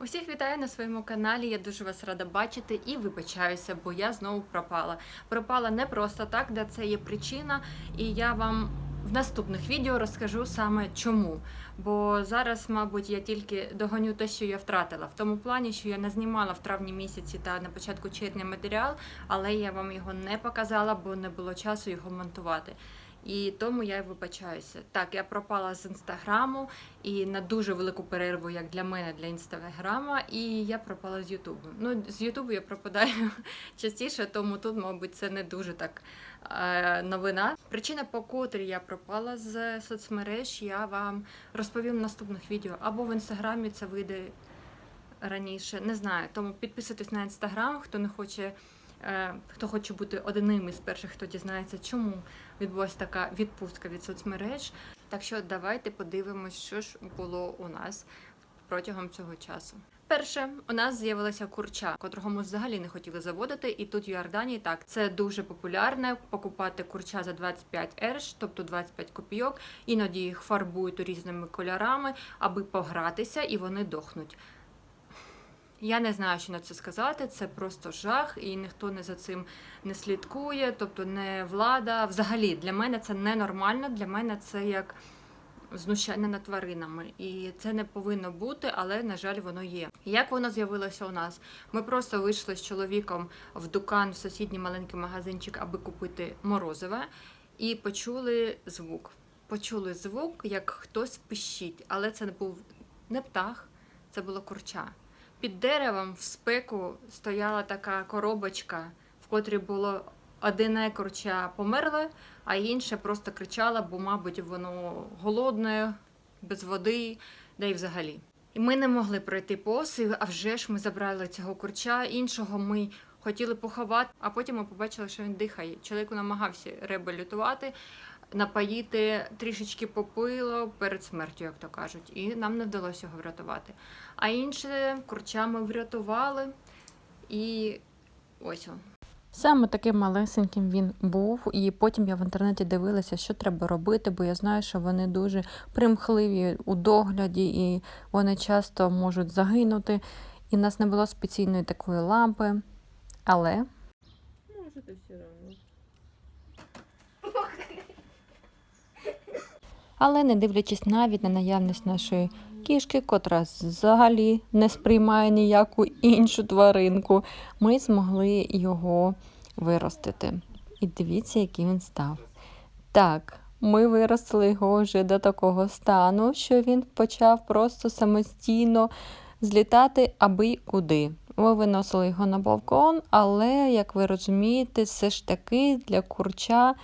Усіх вітаю на своєму каналі. Я дуже вас рада бачити і вибачаюся, бо я знову пропала. Пропала не просто так, де це є причина, і я вам в наступних відео розкажу саме чому. Бо зараз, мабуть, я тільки догоню те, що я втратила, в тому плані, що я не знімала в травні місяці та на початку червня матеріал, але я вам його не показала, бо не було часу його монтувати. І тому я й вибачаюся. Так, я пропала з інстаграму і на дуже велику перерву, як для мене, для інстаграма, і я пропала з Ютубу. Ну, з Ютубу я пропадаю частіше, тому тут, мабуть, це не дуже так е, новина. Причина, по котрій я пропала з соцмереж, я вам розповім в наступних відео. Або в інстаграмі це вийде раніше, не знаю. Тому підписуйтесь на інстаграм, хто не хоче. Е, Хто хоче бути одним із перших, хто дізнається, чому відбулася така відпустка від соцмереж. Так що давайте подивимось, що ж було у нас протягом цього часу. Перше, у нас з'явилася курча, котрого ми взагалі не хотіли заводити. І тут в Йорданії так це дуже популярне покупати курча за 25 ерш, тобто 25 копійок. Іноді їх фарбують різними кольорами, аби погратися, і вони дохнуть. Я не знаю, що на це сказати. Це просто жах, і ніхто не за цим не слідкує, тобто не влада. Взагалі для мене це ненормально. Для мене це як знущання над тваринами, і це не повинно бути, але на жаль, воно є. Як воно з'явилося у нас? Ми просто вийшли з чоловіком в дукан в сусідній маленький магазинчик, аби купити морозиве, і почули звук. Почули звук, як хтось пищить, але це не був не птах, це було курча. Під деревом в спеку стояла така коробочка, в котрій було одне курча померле, а інше просто кричала, бо, мабуть, воно голодне, без води, да й взагалі. І ми не могли пройти повз, а вже ж ми забрали цього курча. Іншого ми хотіли поховати, а потім ми побачили, що він дихає. Чоловік намагався реабілітувати, напоїти трішечки попило перед смертю, як то кажуть, і нам не вдалося його врятувати. А інше курча ми врятували, і ось він. Саме таким малесеньким він був, і потім я в інтернеті дивилася, що треба робити, бо я знаю, що вони дуже примхливі у догляді, і вони часто можуть загинути. І в нас не було спеційної такої лампи. Але Может, и все равно. Але не дивлячись навіть на наявність нашої кішки, котра взагалі не сприймає ніяку іншу тваринку, ми змогли його виростити. І дивіться, який він став. Так, ми виростили його вже до такого стану, що він почав просто самостійно злітати аби куди. Ми виносили його на балкон, але, як ви розумієте, все ж таки для курча,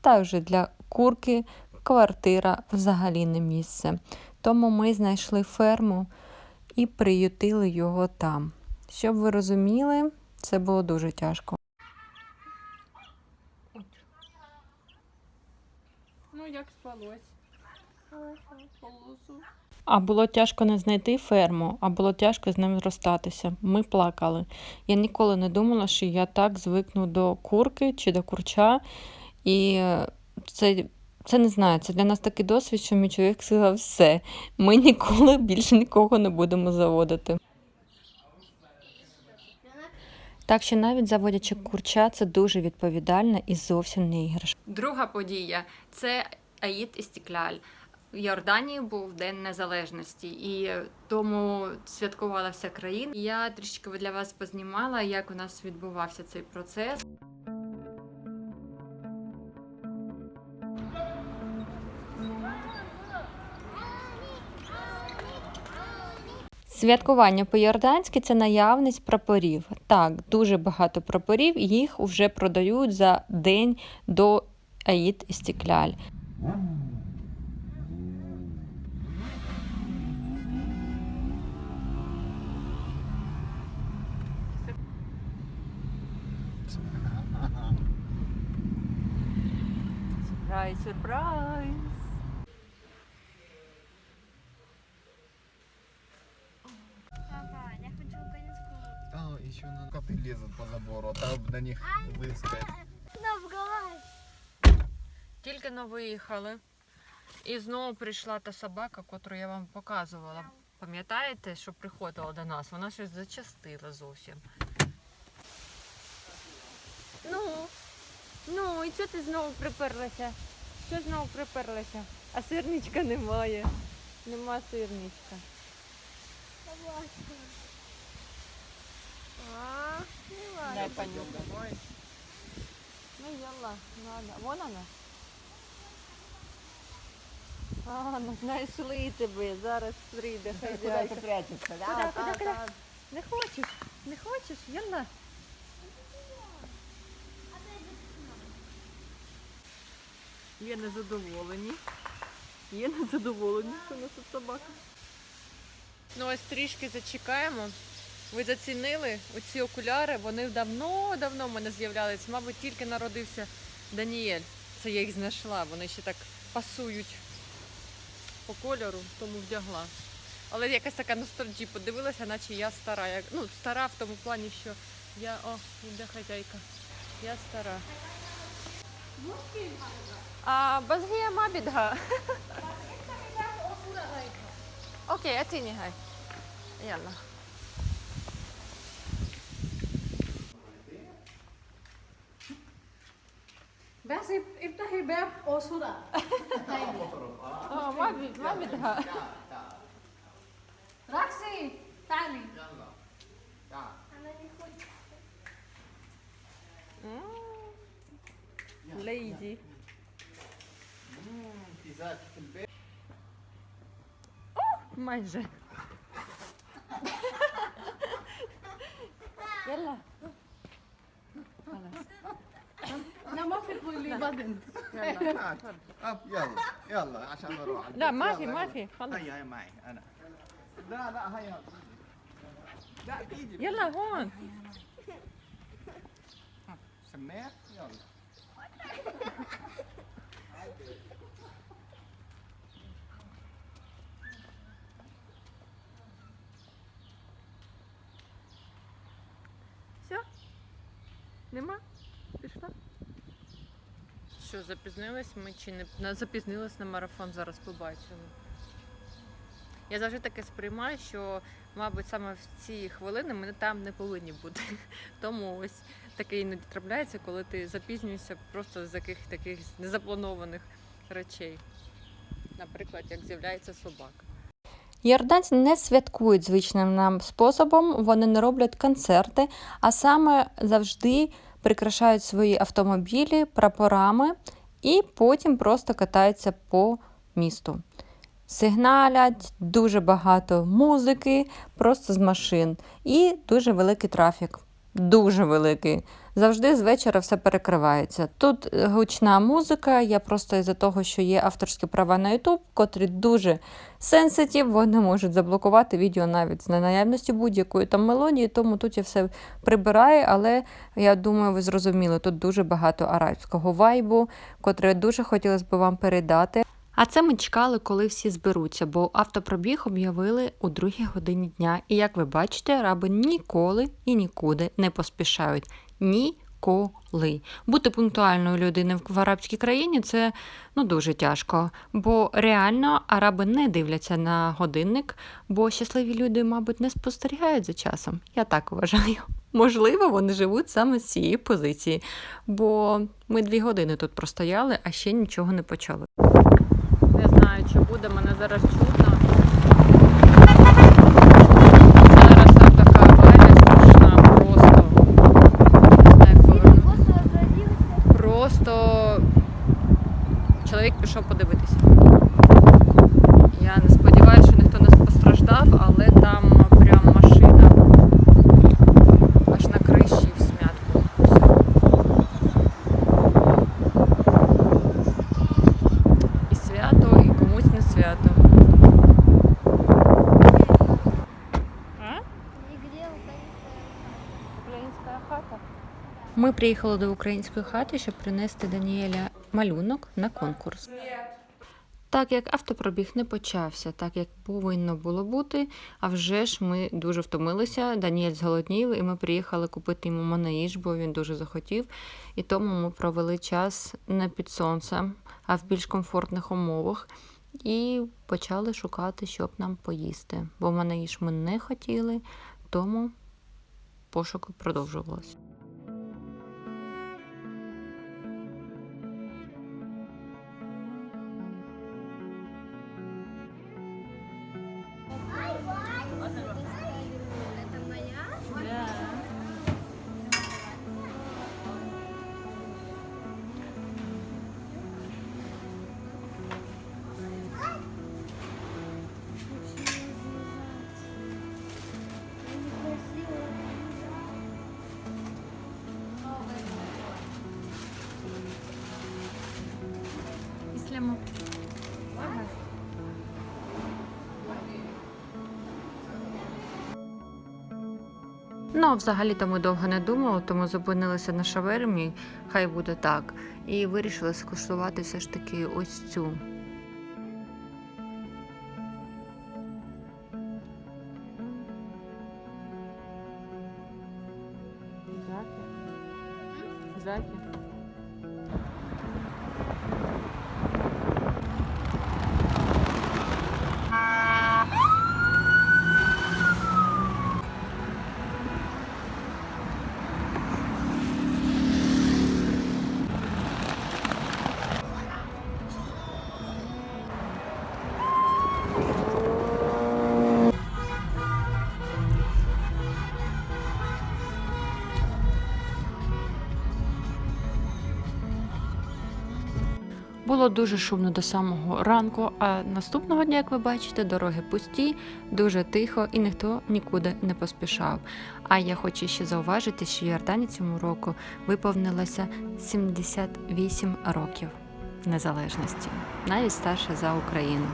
також для курки квартира взагалі не місце. Тому ми знайшли ферму і приютили його там. Щоб ви розуміли, це було дуже тяжко. Ну, як спалось? А було тяжко не знайти ферму, а було тяжко з ним розстатися. Ми плакали. Я ніколи не думала, що я так звикну до курки чи до курча. І е, це, це не знаю, це для нас такий досвід, що мій чоловік сказав, все, ми ніколи більше нікого не будемо заводити. Так що навіть заводячи курча, це дуже відповідальна і зовсім не іграшка. Друга подія це Аїд Істікляль. В Йорданії був День Незалежності, і тому святкувала вся країна. Я трішки для вас познімала, як у нас відбувався цей процес. Святкування по-йорданськи це наявність прапорів. Так, дуже багато прапорів, їх вже продають за день до Аїд Істікляль. Сюрприз, сюрприз! Папа, еще на коты лезут по забору, а там на них выскать. Ну. Тільки но виїхали, і знову прийшла та собака, котру я вам показувала. Пам'ятаєте, що приходила до нас? Вона щось зачастила зовсім. Ну, ну, і чого ти знову приперлася? Що знову приперлася? А сирничка немає. Нема сирничка. А, Сила. дай понюхай. Ну, яла, надо. Вон она. А, ну знайшли тебе. Зараз прийде хазяйка. прячешься? Куда, куда, куда? Не хочеш? Не хочеш? Яла. Є незадоволені. Є незадоволені, що у нас тут собака. Ну ось трішки зачекаємо. Ви зацінили оці окуляри, вони давно-давно в мене з'являлись. Мабуть, тільки народився Даніель. Це я їх знайшла. Вони ще так пасують по кольору, тому вдягла. Але якась така ностальджі подивилася, наче я стара. Я, ну, стара в тому плані, що я. О, йде хазяйка. Я стара. А, базгія мабідга. Окей, а ти нехай. Ялла. بس افتحي باب وصورة اه ما بي ما بدها راكسي تعالي يلا تعال ليدي امم في البيت اوه مانجا يلا خلاص لا ما في تقول لي بطن يلا يلا يلا عشان اروح لا ما في ما في خلص هيا هيا معي انا لا لا هيا لا بايدي يلا هون سماح يلا شو؟ نمر؟ Запізнились ми чи не запізнились на марафон, зараз побачимо. Я завжди таке сприймаю, що, мабуть, саме в ці хвилини ми там не повинні бути. Тому ось таке іноді трапляється, коли ти запізнюєшся просто з яких таких незапланованих речей. Наприклад, як з'являється собака. Йорданці не святкують звичним нам способом, вони не роблять концерти, а саме завжди прикрашають свої автомобілі прапорами і потім просто катаються по місту. Сигналять, дуже багато музики, просто з машин, і дуже великий трафік. Дуже великий. Завжди з вечора все перекривається. Тут е, гучна музика, я просто із-за того, що є авторські права на YouTube, котрі дуже сенситів, вони можуть заблокувати відео навіть з наявності будь-якої там мелодії, тому тут я все прибираю, але я думаю, ви зрозуміли, тут дуже багато арабського вайбу, котре дуже хотілося б вам передати. А це ми чекали, коли всі зберуться, бо автопробіг об'явили у другій годині дня. І як ви бачите, араби ніколи і нікуди не поспішають. Ніколи. Бути пунктуальною людиною в арабській країні це ну дуже тяжко. Бо реально араби не дивляться на годинник, бо щасливі люди, мабуть, не спостерігають за часом. Я так вважаю. Можливо, вони живуть саме з цієї позиції, бо ми дві години тут простояли, а ще нічого не почали. Не знаю, чи буде, мене зараз чутно. Зараз там така аварія страшна, просто. Не знаю, як повернути. Просто родился. Просто чоловік пішов подивитися. Я не сподіваюся, що ніхто не постраждав, але там прям машина аж на криші в смятку. І свято, і комусь не свято. А? Ми приїхали до української хати, щоб принести Даніеля малюнок на конкурс. Так як автопробіг не почався, так як повинно було бути, а вже ж ми дуже втомилися. Даніель зголоднів, і ми приїхали купити йому манаїж, бо він дуже захотів. І тому ми провели час не під сонцем, а в більш комфортних умовах. і почали шукати, щоб нам поїсти. Бо в мене їж ми не хотіли, тому пошуки продовжувалися. Ну, взагалі-то ми довго не думали, тому зупинилися на шавермі, хай буде так. І вирішили скуштувати все ж таки ось цю. Було дуже шумно до самого ранку, а наступного дня, як ви бачите, дороги пусті, дуже тихо і ніхто нікуди не поспішав. А я хочу ще зауважити, що Йордані цьому року виповнилося 78 років незалежності, навіть старше за Україну,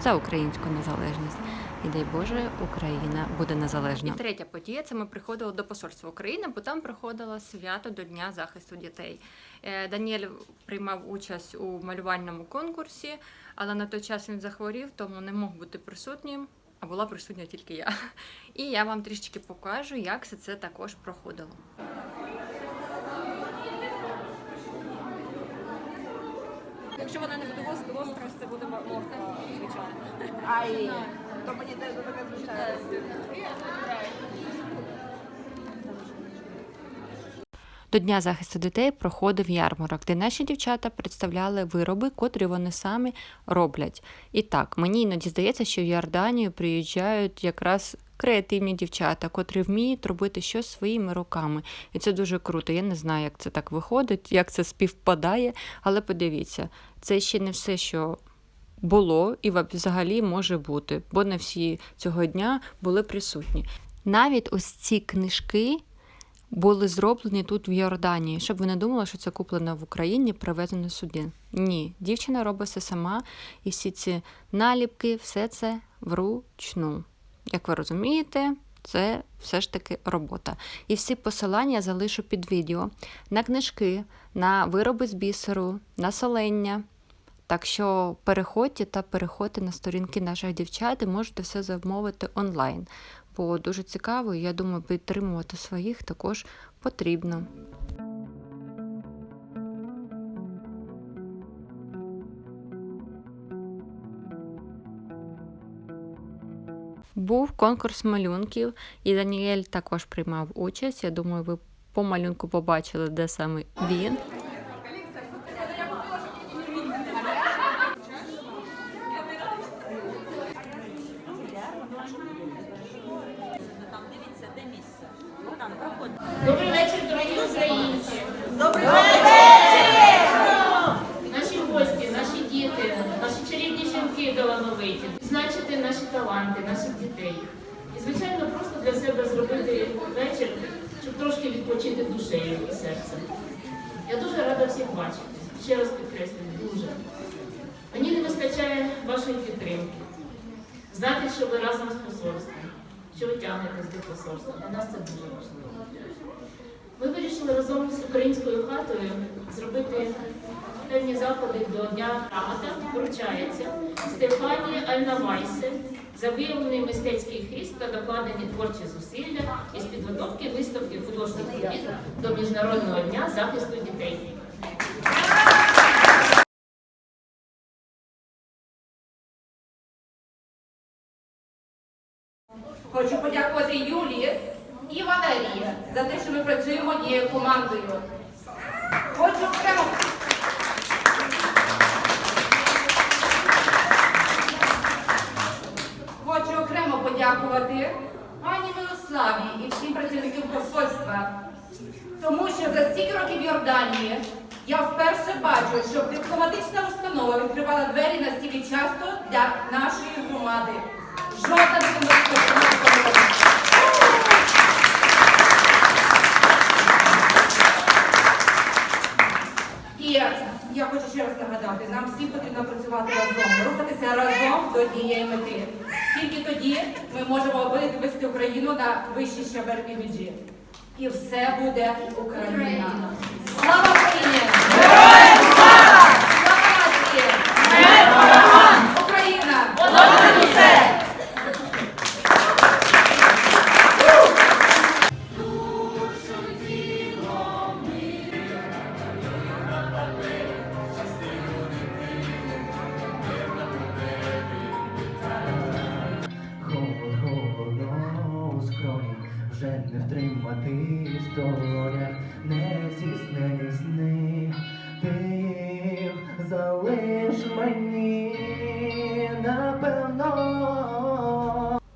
за українську незалежність. І дай Боже, Україна буде І незалежна. третя подія це ми приходили до посольства України, бо там проходило свято до Дня захисту дітей. Е, Даніель приймав участь у малювальному конкурсі, але на той час він захворів, тому не мог бути присутнім. А була присутня тільки я. І я вам трішечки покажу, як все це також проходило. Якщо вона не буде гостро, це буде морква, звичайно. Ай, то мені теж таке звичайно. До Дня захисту дітей проходив ярмарок, де наші дівчата представляли вироби, котрі вони самі роблять. І так, мені іноді здається, що в Йорданію приїжджають якраз креативні дівчата, котрі вміють робити щось своїми руками. І це дуже круто. Я не знаю, як це так виходить, як це співпадає, але подивіться, це ще не все, що. Було і взагалі може бути, бо не всі цього дня були присутні. Навіть ось ці книжки були зроблені тут в Йорданії, щоб ви не думали, що це куплено в Україні, привезено сюди. Ні, дівчина робить все сама, і всі ці наліпки, все це вручну. Як ви розумієте, це все ж таки робота. І всі посилання я залишу під відео на книжки, на вироби з бісеру, на солення. Так що переходьте та переходьте на сторінки наших дівчат і можете все замовити онлайн. Бо дуже цікаво, і я думаю, підтримувати своїх також потрібно. Був конкурс малюнків, і Даніель також приймав участь. Я думаю, ви по малюнку побачили, де саме він. Добрий вечір, дорогі українці. Добрий вечір! Наші гості, наші діти, наші чарівні жінки талановиті. Значити наші таланти, наших дітей. І, звичайно, просто для себе зробити вечір, щоб трошки відпочити душею і серцем. Я дуже рада всіх бачити. Ще раз підкреслюю, дуже. Мені не вистачає вашої підтримки. Знати, що ви разом з посольством, що ви тягнетесь до посольства. Для нас це дуже важливо. Ми вирішили разом з українською хатою зробити певні заходи до Дня грамота. Вручається Стефанії Альнавайсе за виявлений мистецький хист та докладені творчі зусилля із підготовки виставки художніх робіт до Міжнародного дня захисту дітей. Хочу подякувати Юлії і Валерії за те, що ми працюємо однією командою. Хочу окремо. Хочу окремо подякувати пані Милославі і всім працівникам посольства, тому що за стільки років Йорданії я вперше бачу, щоб дипломатична установа відкривала двері настільки часто для нашої громади. Установа. І я хочу ще раз нагадати, нам всім потрібно працювати разом, рухатися разом до однієї мети. Тільки тоді ми можемо вивести Україну на вищий щабель іміджі. І все буде Україна. Слава Україні!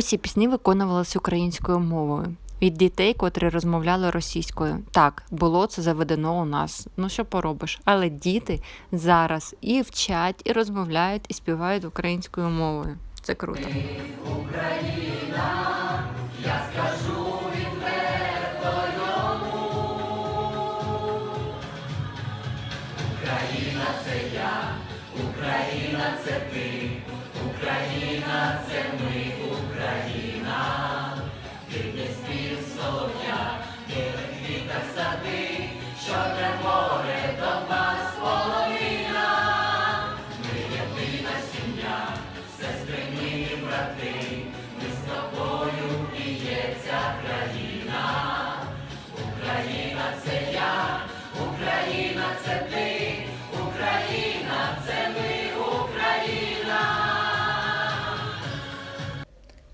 Усі пісні виконувалися українською мовою. Від дітей, котрі розмовляли російською. Так, було це заведено у нас. Ну що поробиш? Але діти зараз і вчать, і розмовляють, і співають українською мовою. Це круто. Україна, це ми, Україна.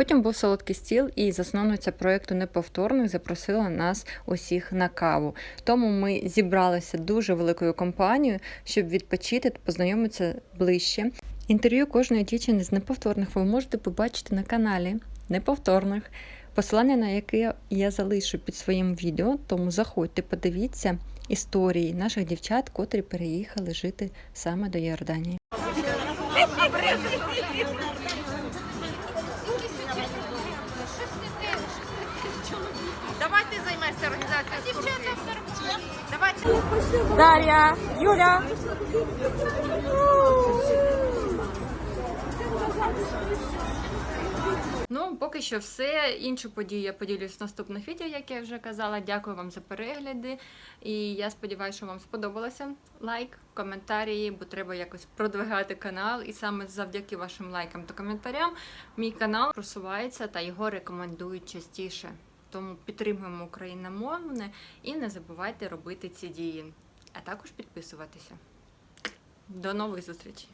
Потім був солодкий стіл, і засновниця проєкту Неповторних запросила нас усіх на каву. Тому ми зібралися дуже великою компанією, щоб відпочити та познайомитися ближче. Інтерв'ю кожної дівчини з неповторних ви можете побачити на каналі Неповторних, посилання на яке я залишу під своїм відео. Тому заходьте, подивіться історії наших дівчат, котрі переїхали жити саме до Йорданії. Дар'я, Юля. Ну, поки що все. Іншу подію я поділюсь в наступних відео, як я вже казала. Дякую вам за перегляди. І я сподіваюся, що вам сподобалося. Лайк, коментарі, бо треба якось продвигати канал. І саме завдяки вашим лайкам та коментарям мій канал просувається та його рекомендують частіше. Тому підтримуємо україномовне і не забувайте робити ці дії, а також підписуватися. До нових зустрічей!